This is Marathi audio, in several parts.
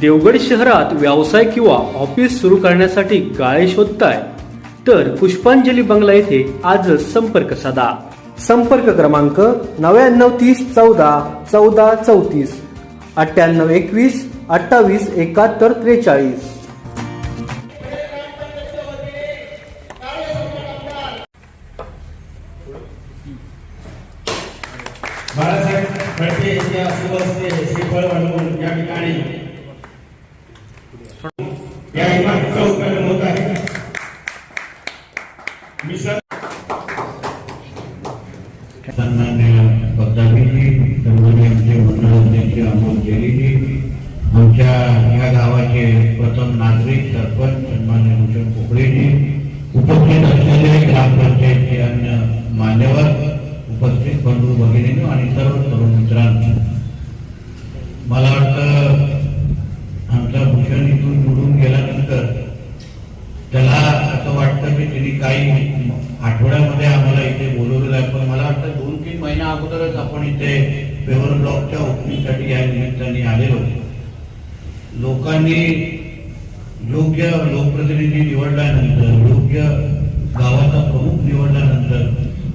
देवगड शहरात व्यवसाय किंवा ऑफिस सुरू करण्यासाठी गाळे शोधताय? तर पुष्पांजली बंगला येथे आजच संपर्क साधा. संपर्क क्रमांक नव्याण्णव तीस चौदा चौदा चौतीस अठ्ठ्याण्णव एकवीस अठ्ठावीस एकाहत्तर त्रेचाळीस. बाळासाहेब फडके यांच्या श्रीफळ म्हणून या ठिकाणी या इमारतीचं उद्घाटन होत आहे. मी सर आमच्या या गावाचे प्रथम नागरिक सरपंच सन्मान्य भूषण पोकळेजी उपस्थित असलेले ग्रामपंचायतचे अन्य मान्यवर उपस्थित बंधू भगिनी आणि सर्व तरुण मित्रांनो. मला वाटतं आमचा भूषण इथून निवडून गेल्यानंतर त्याला असं वाटतं की त्यांनी काही आठवड्यामध्ये आम्हाला इथे बोलवलेलं आहे. पण मला वाटतं दोन तीन महिन्या अगोदरच आपण इथे पेवर ब्लॉकच्या ओपनिंगसाठी या निमित्ताने आलेलो. लोकांनी योग्य लोकप्रतिनिधी निवडल्यानंतर योग्य गावाचा प्रमुख निवडल्यानंतर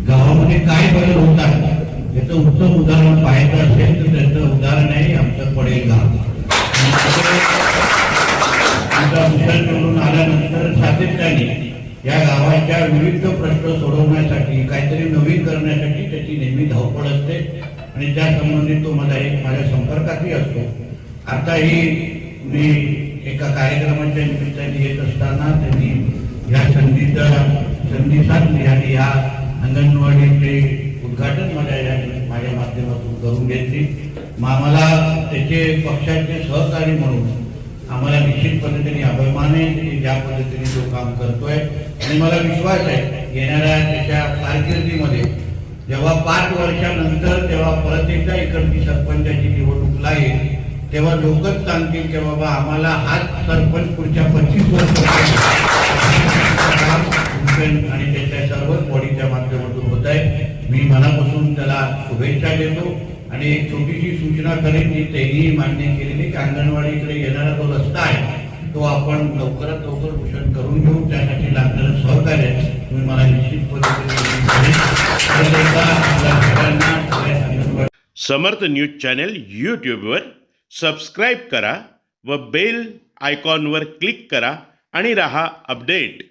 गावामध्ये काय बदल होत आहे याचं उत्तम उदाहरण पाहायचं असेल तर त्याचं उदाहरण आहे आमचं पडेल गाव. आमचा भूषण निवडून आल्यानंतर सातत्याने या गावाच्या विविध प्रश्न सोडवण्यासाठी काहीतरी नवीन करण्यासाठी त्याची नेहमी धावपळ असते. आणि त्या संबंधित तो मला एक माझ्या संपर्कातही असतो. आताही मी एका कार्यक्रमाच्या निमित्ताने येत असताना त्यांनी या संधीचा संधी साधली आणि या अंगणवाडीचे उद्घाटन माझ्या या माझ्या माध्यमातून करून घेतली. मग त्याचे पक्षाचे सहकारी म्हणून आम्हाला निश्चित पद्धतीने अभिमान आहे की ज्या पद्धतीने तो काम करतोय. आणि मला विश्वास आहे येणाऱ्या त्याच्या कारकिर्दीमध्ये जेव्हा पाच वर्षानंतर तेव्हा परत एकदा इकडची सरपंचाची निवडणूक लागेल तेव्हा लोकच सांगतील की बाबा आम्हाला हाच सरपंच पुढच्या पंचवीस वर्ष आणि त्याच्या सर्वच बॉडीच्या माध्यमातून होत आहे. मी मनापासून त्याला शुभेच्छा देतो. आणि एक छोटीशी सूचना करेन की त्यांनी मान्य केलेली की अंगणवाडीकडे येणारा जो रस्ता आहे तो आपण लवकरात लवकर भूषण करून घेऊ. त्यासाठी लागणारं सहकार्य तुम्ही मला निश्चित पद्धतीने समर्थ न्यूज चॅनेल यूट्यूबवर सबस्क्राईब करा व बेल आयकॉनवर क्लिक करा आणि रहा अपडेट.